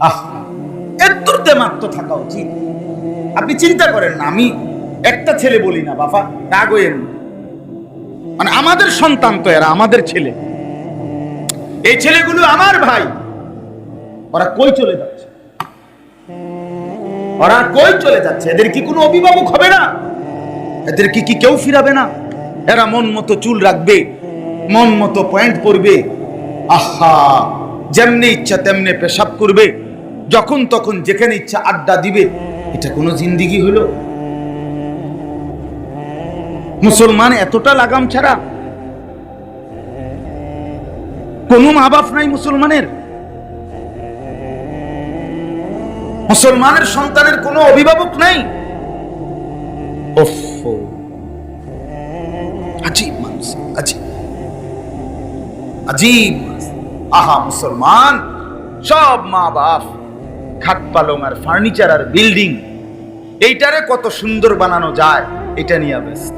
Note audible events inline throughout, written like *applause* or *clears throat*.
আহ এত মাত্র থাকা উচিত। আপনি চিন্তা করেন না, আমি একটা ছেলে বলি না রাগ মানে আমাদের সন্তান তো এরা, আমাদের ছেলে। এই ছেলেগুলো আমার ভাই। ওরা কই চলে যাচ্ছে? ওরা কই চলে যাচ্ছে? এদের কি কোনো অভিভাবক হবে না? এদের কি কি কেউ ফিরাবে না? এরা মন মতো চুল রাখবে, মন মতো পয়েন্ট পরবে। আহা! যেমনি ইচ্ছা তেমনি পেশাব করবে, যখন তখন যেখানে ইচ্ছা আড্ডা দিবে, এটা কোনো জিন্দিগি হলো? মুসলমান এতটা লাগাম ছাড়া কোনো মা বাপ নাই মুসলমানের। মুসলমানের সন্তানের কোনো অভিভাবক নাই। আজীব মানুষ, আজীব। আজীব। আহা, মুসলমান, সব মা বাপ খাট পালং আর ফার্নিচার আর বিল্ডিং এইটারে কত সুন্দর বানানো যায়, এটা নিয়ে ব্যস্ত।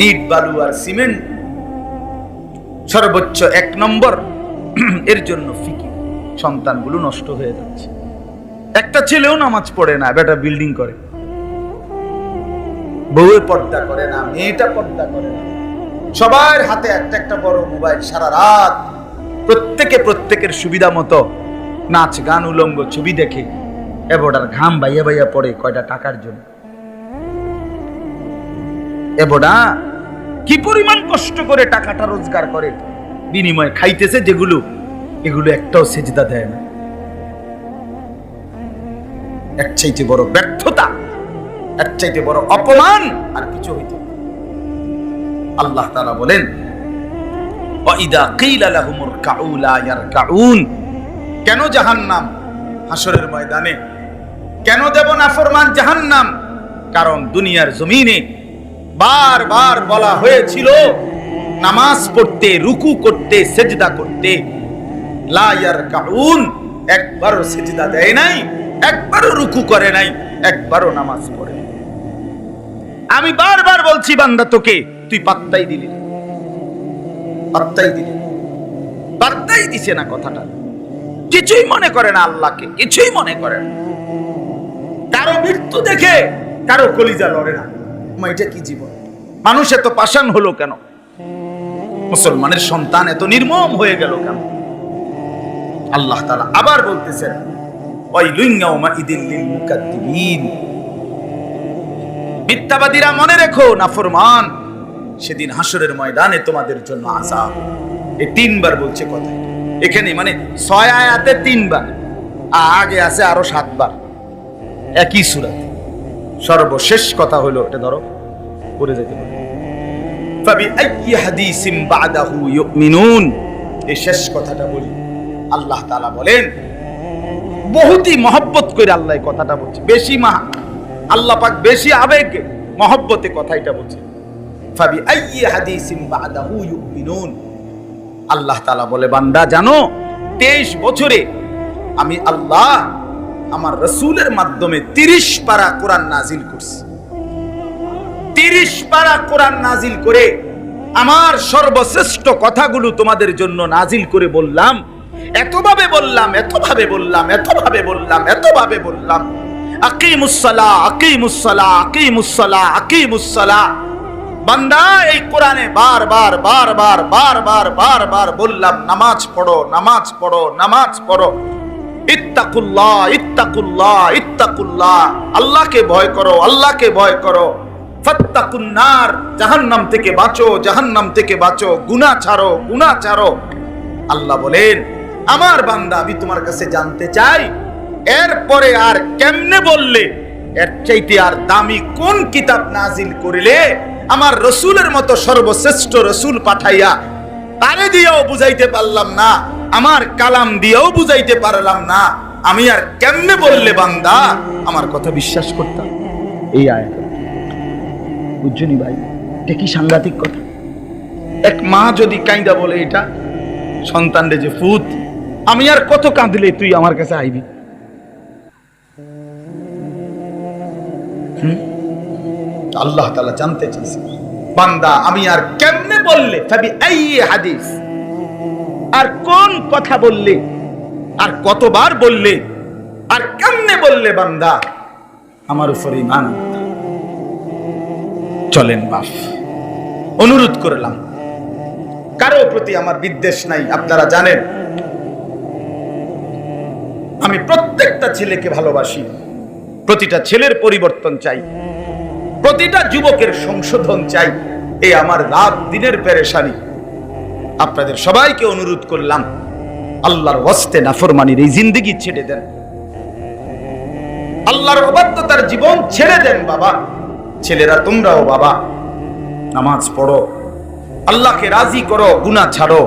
ইট, বালু আর সিমেন্ট, সর্বোচ্চ এক নম্বর, *clears throat* এর জন্য ফিকি সন্তানগুলো নষ্ট হয়ে যাচ্ছে। একটা ছেলেও নামাজ পড়ে না, বেটা বিল্ডিং করে। বউয়ে পর্দা করে না, মেয়েটা পর্দা করে না। সবার হাতে একটা একটা বড় মোবাইল সারা রাত। প্রত্যেকে প্রত্যেকের সুবিধা মতো নাচ, গান, উলঙ্গ ছবি দেখে এবটার ঘাম বাইয়া বাইয়া পড়ে কয়টা টাকার জন্য। এবডা, কি পরিমাণ কষ্ট করে টাকাটা রোজগার করে, বিনিময়ে খাইতেছে যেগুলো, এগুলো একটাও সেজদা দেয় না। এক চাইতে বড় ব্যর্থতা এর চাইতে বড় অপমান আর কিছু হইতে। আল্লাহ তাআলা বলেন লাহুমুর কাউ ইয়ারকাউন। কেন হাসরের ময়দানে? কেন দেব না ফরমান জাহান্নাম? কারণ দুনিয়ার জমিনে বারবার বলা হয়েছিল, নামাজ পড়তে, রুকু করতে, সেজদা করতে, লা ইয়ারকাউন। একবারও সেজদা দেয় নাই, একবারও রুকু করে নাই, একবারও নামাজ পড়ে। আমি বারবার বলছি বান্দা তোকে তুই পাত্তাই দিলি। পাত্তাই দিলি। পাত্তাই দিছে না কথাটা। কিছুই মনে করে না আল্লাহকে, কিছুই মনে করে না। কারও মৃত্যু দেখে কারও কলিজা লড়ে না। এটা কি জীবন? মানুষ এত হলো কেন? মুসলমানের সন্তান এত নির্মম হয়ে গেল কেন? আল্লাহ তাআলা আবার বলতেছেন মিথ্যাবাদীরা মনে রেখো, নাফরমান। সেদিন হাসরের ময়দানে তোমাদের জন্য আযাব। এই তিনবার বলছে কথা। এখানে মানে ছয় আয়াতে তিনবার আগে আছে আরও সাতবার। একই সুরাত সর্বশেষ কথা হলো এটা, ধরো, পড়ে যেতে পারে। এই শেষ কথাটা বলি। আল্লাহ তাআলা বলেন, বহুতই মহব্বত করে আল্লাহ কথাটা বলছে। বেশি মা আল্লাহ পাক বেশি আবেগ, মহব্বতে কথাটা বলছে। আল্লাহ বলে, বান্দা, জানো 23 বছরে আমি আল্লাহ আমার রসুলের মাধ্যমে 30 পারা কোরআন নাজিল করছি। 30 পারা কোরআন নাজিল করে আমার সর্বশ্রেষ্ঠ কথাগুলো তোমাদের জন্য নাজিল করে বললাম, এতভাবে বললাম এতভাবে বললাম এতভাবে বললাম এতভাবে বললাম। আকিমুসসালা আকিমুসসালা আকিমুসসালা আকিমুসসালা বান্দা, এই কোরআনে বারবার বারবার বারবার বারবার বললাম, নামাজ পড়ো নামাজ পড়ো নামাজ পড়ো। ইত্তাকুল্লাহ ইত্তাকুল্লাহ ইত্তাকুল্লাহ। আল্লাহকে ভয় করো, আল্লাহকে ভয় করো। ফাত্তাকুন্নার, জাহান্নাম থেকে বাঁচো, জাহান্নাম থেকে বাঁচো। গুনাহ ছাড়ো গুনাহ ছাড়ো। আল্লাহ বলেন, আমার বান্দা, আমি তোমার কাছে জানতে চাই, এরপরে আর কেমনে বললে? এর চাইতে আর দামি কোন কিতাব নাজিল করিলে আমার রসুলের মতো সর্বশ্রেষ্ঠ রসুল পাঠাইয়া, তারে দিয়েও বুঝাইতে পারলাম না, আমার কালাম দিয়েও বুঝাইতে পারলাম না, আমি আর কেমনে বললে বান্দা? আমার কথা বিশ্বাস করতাম। এই আয় বুঝছনি ভাই? এটা কি সাংঘাতিক কথা? এক মা যদি কাইদা বলে এটা সন্তান রে যে ফুত, আমি আর কত কাঁদলে তুই আমার কাছে আইবি? হুম? আল্লাহ তাআলা জানতে চাইছে। বান্দা, আমি আর কেমনে বললে? ফাবি আই হাদিস। আর কোন কথা বললে? আর কতবার বললে? আর কেমনে বললে বান্দা? আমার উপর ইমান চলেন বাপ অনুরোধ করলাম। কারও প্রতি আমার বিদ্বেষ নাই, আপনারা জানেন। আমি প্রত্যেকটা ছেলেকে ভালোবাসি। প্রতিটা ছেলের পরিবর্তন চাই। প্রতিটা যুবকের সংশোধন চাই। এই আমার রাত দিনের পেরেশানি। আপনাদের সবাইকে অনুরোধ করলাম, আল্লাহর ওয়াস্তে নাফরমানির এই জিন্দগি ছেড়ে দেন। আল্লাহর অবাধ্যতার জীবন ছেড়ে দেন বাবা। ছেলেরা তোমরাও বাবা, নামাজ পড়ো, আল্লাহকে রাজি করো, গুনাহ ছাড়ো।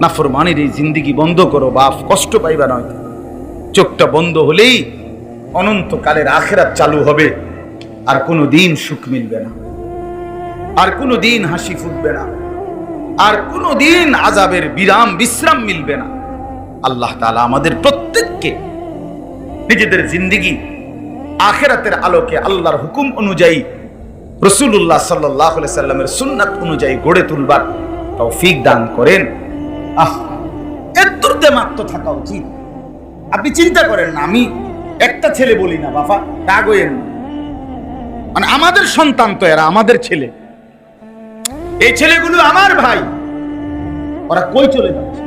নাফরমানির এই জিন্দগি বন্ধ করো, বাপ, কষ্ট পাইবা নয়। চোখটা বন্ধ হলেই অনন্তকালের আখেরাত চালু হবে। আর কোনো দিন সুখ মিলবে না। আর কোনো দিন হাসি ফুটবে না। আর কোনো দিন আজাবের বিরাম, বিশ্রাম মিলবে না। আল্লাহ তাআলা আমাদের প্রত্যেককে নিজেদের জিন্দিগি আখেরাতের আলোকে আল্লাহর হুকুম অনুযায়ী রসুল্লাহ সাল্লাহ সাল্লামের সুন্নাত অনুযায়ী গড়ে তুলবার তৌফিক দান করেন। আহ এত্তরতে মাত্র থাকা উচিত। আপনি চিন্তা করেন না, আমি একটা ছেলে বলি না, বাবা, রাগ না। মানে আমাদের সন্তান তো এরা, আমাদের ছেলে। এই ছেলেগুলো আমার ভাই। ওরা কই চলে যাচ্ছে?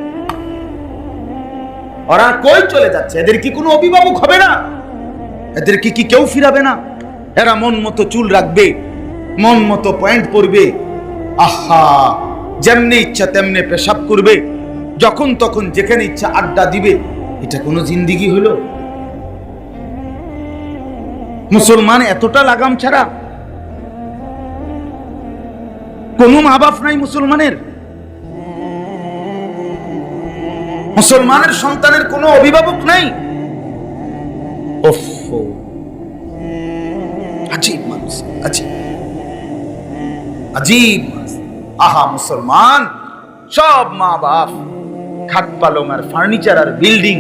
ওরা কই চলে যাচ্ছে? এদের কি কোনো অভিভাবক হবে না? এদের কি কি কেউ ফিরাবে না? এরা মন মতো চুল রাখবে, মন মতো পয়েন্ট পরবে। আহা! যেমনি ইচ্ছা তেমনি পেশাব করবে। যখন তখন যেখানে ইচ্ছা আড্ডা দিবে। এটা কোনো জিন্দিগি হলো? মুসলমান এতটা লাগাম ছাড়া কোনো মা বাপ নাই মুসলমানের। মুসলমানের সন্তানের কোনো অভিভাবক নাই। আহা, মুসলমান। সব মা বাপ খাট পালং আর ফার্নিচার আর বিল্ডিং,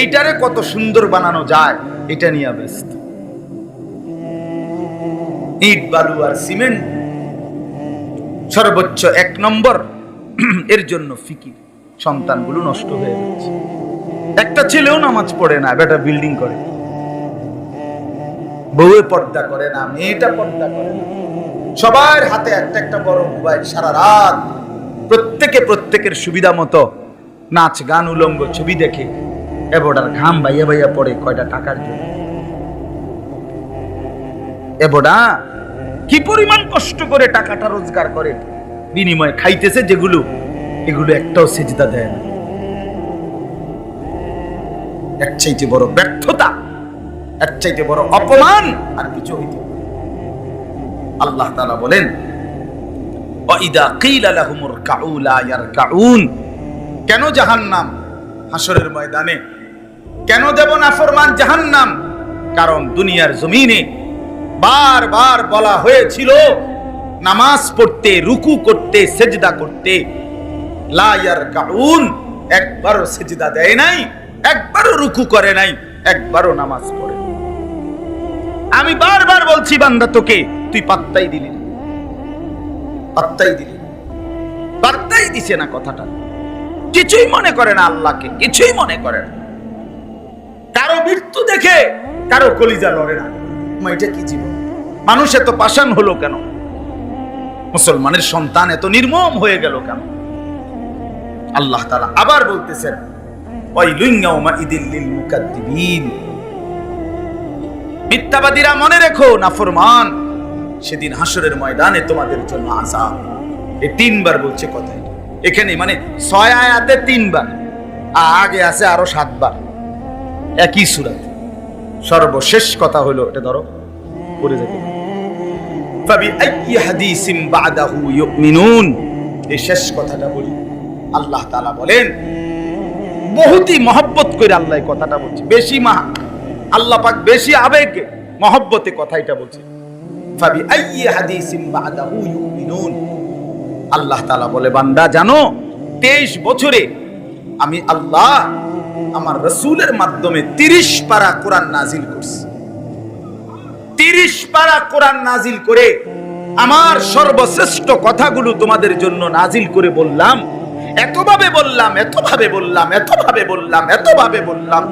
এইটারে কত সুন্দর বানানো যায়, এটা নিয়ে ব্যস্ত। ইট, বালু আর সিমেন্ট সর্বোচ্চ এক নম্বর। *clears throat* এর জন্য ফিকির। সন্তানগুলো নষ্ট হয়ে যাচ্ছে। একটা ছেলেও নামাজ পড়ে না, বেটা বিল্ডিং করে। বউয়ে পর্দা করে না, মেয়েটা পর্দা করে না। সবার হাতে একটা একটা বড় মোবাইল সারা রাত। প্রত্যেকে প্রত্যেকের সুবিধা মতো নাচ, গান, উলঙ্গ, ছবি দেখে। এবটার ঘাম বাইয়া বাইয়া পড়ে কয়টা টাকার জন্য। এবডা কি পরিমাণ কষ্ট করে টাকাটা রোজগার করে? বিনিময়ে খাইতেছে যেগুলো, এগুলো একটাও সেজিদা দেয় না। এর চাইতে বড় ব্যর্থতা এর চাইতে বড় অপমান, আর কিছু হইতে আল্লাহ তাআলা বলেন ওয়াইদা কিলা লাহুমুর কাউ লা ইয়ারকাউন। কেন জাহান্নাম? হাসরের ময়দানে। কেন দেব না ফরমান জাহান্নাম? কারণ দুনিয়ার জমিনে বারবার বলা হয়েছিল, নামাজ পড়তে, রুকু করতে, সেজদা করতে। লা ইয়ারকাউন, একবারও সেজদা দেয় নাই, একবারও রুকু করে নাই, একবারও নামাজ পড়ে। আমি বারবার বলছি, বান্দা তোকে, তুই পাত্তাই দিলি পাত্তাই দিলি। পাত্তাই দিছে না কথাটা। কিছুই মনে করে না আল্লাহকে, কিছুই মনে করে না। কারও মৃত্যু দেখে কারও কলিজা লড়ে না। মা, এটা কি জীবন? মানুষ এত পাষাণ হলো কেন? মুসলমানের সন্তান এত নির্মম হয়ে গেল কেন? আল্লাহ তাআলা আবার বলতেছেন মিথ্যাবাদীরা মনে রেখো নাফরমান সেদিন হাসরের ময়দানে তোমাদের জন্য এই তিনবার বলছে কথা এখানে মানে ছয় আয়াতে তিনবার আগে আছে আরও সাতবার। একই সুরাত সর্বশেষ কথা হলো, এটা ধরো, পড়ে ইউমিনুন। এই শেষ কথাটা বলি। আল্লাহ তাআলা বলেন, বহুতই মহব্বত করে আল্লাহ কথাটা বলছে। বেশি মা, আল্লাহ পাক বেশি আবেগ, মহব্বতে কথাইটা বলছে। ফাবি আইয়ি হাদিসিম বাদাহু ইউমিনুন। আল্লাহ তাআলা বলে, বান্দা, জানো 23 বছরে আমি আল্লাহ আমার রসুলের মাধ্যমে 30 পারা কোরআন নাজিল করছে। তিরিশ পারা কোরআন নাজিল করে আমার সর্বশ্রেষ্ঠ কথাগুলো তোমাদের জন্য নাজিল করে বললাম, এতভাবে বললাম এতভাবে বললাম এতভাবে বললাম এতভাবে বললাম।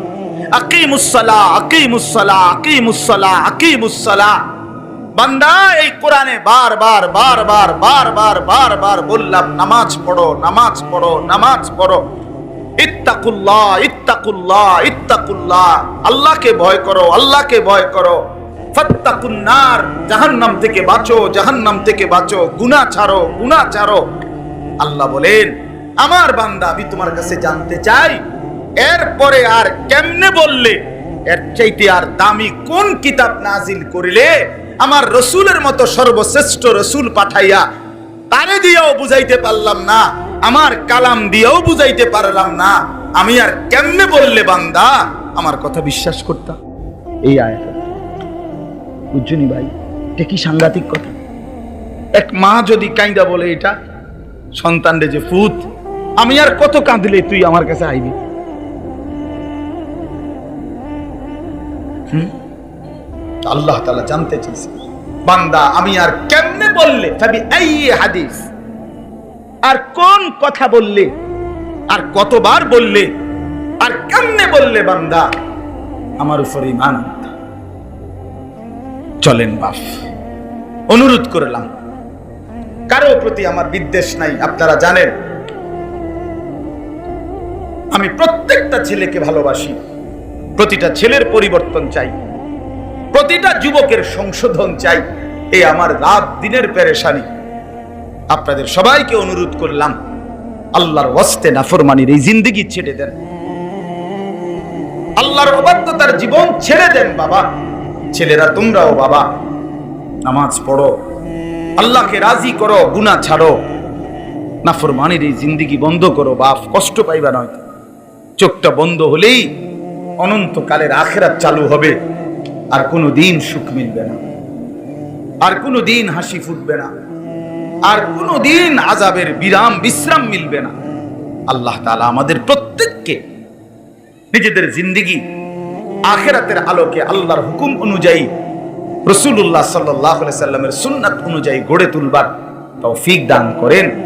আকিমুসসালা আকিমুসসালা আকিমুসসালা আকিমুসসালা বান্দা, এই কোরআনে বারবার বারবার বারবার বারবার বললাম, নামাজ পড়ো নামাজ পড়ো নামাজ পড়ো। ইত্তাকুল্লাহ ইত্তাকুল্লাহ ইত্তাকুল্লাহ। আল্লাহকে ভয় করো, আল্লাহকে ভয় করো। ফাত্তাকুন্নার, জাহান্নাম থেকে বাঁচো, জাহান্নাম থেকে বাঁচো। গুনাহ ছাড়ো গুনাহ ছাড়ো। আল্লাহ বলেন, আমার বান্দা, আমি তোমার কাছে জানতে চাই, এরপরে আর কেমনে বললে? এর চাইতে আর দামি কোন কিতাব নাজিল করিলে? আমার রসুলের মতো সর্বশ্রেষ্ঠ রসুল পাঠাইয়া তারে দিয়েও বুঝাইতে পারলাম না। আমার কালাম দিয়েও বুঝাইতে পারলাম না। আমি আর কেমনে বললে বান্দা? আমার কথা বিশ্বাস করতাম এই আয়াত। বুঝছনি ভাই? এটা কি সাংঘাতিক কথা? এক মা যদি কাইন্দা বলে এটা, সন্তানরে যে ফুত, আমি আর কত কাঁদলে তুই আমার কাছে আইবি? আল্লাহ তাআলা জানতে চাইছে বান্দা, আমি আর কেমনে বললে? তবে এই হাদিস। আর কোন কথা বললে? আর কতবার বললে? আর কেমনে বললে বান্দা? আমার উপর ইমান চলেন বাপ অনুরোধ করলাম। কারও প্রতি আমার বিদ্বেষ নাই, আপনারা জানেন। আমি প্রত্যেকটা ছেলেকে ভালোবাসি। প্রতিটা ছেলের পরিবর্তন চাই। প্রতিটা যুবকের সংশোধন চাই। এই আমার রাত দিনের পেরেশানি। আপনাদের সবাইকে অনুরোধ করলাম, আল্লাহর ওয়াস্তে নাফরমানির এই জিন্দিগি ছেড়ে দেন। আল্লাহর অবাধ্যতার জীবন ছেড়ে দেন, বাবা। ছেলেরা, তোমরাও, বাবা, নামাজ পড়ো। আল্লাহকে রাজি করো, গুনাহ ছাড়ো। নাফরমানির এই জিন্দিগি বন্ধ করো, বাপ। কষ্ট পাইবা নয়। চোখটা বন্ধ হলেই অনন্তকালের আখেরাত চালু হবে। আর কোনো দিন সুখ মিলবে না। আর কোনো দিন হাসি ফুটবে না। আর কোনোদিন আজাবের বিরাম, বিশ্রাম মিলবে না। আল্লাহ তালা আমাদের প্রত্যেককে নিজেদের জিন্দিগি আখেরাতের আলোকে আল্লাহর হুকুম অনুযায়ী রসুল্লাহ সাল্লাহ সাল্লামের সুন্নাত অনুযায়ী গড়ে তুলবার তৌফিক দান করেন।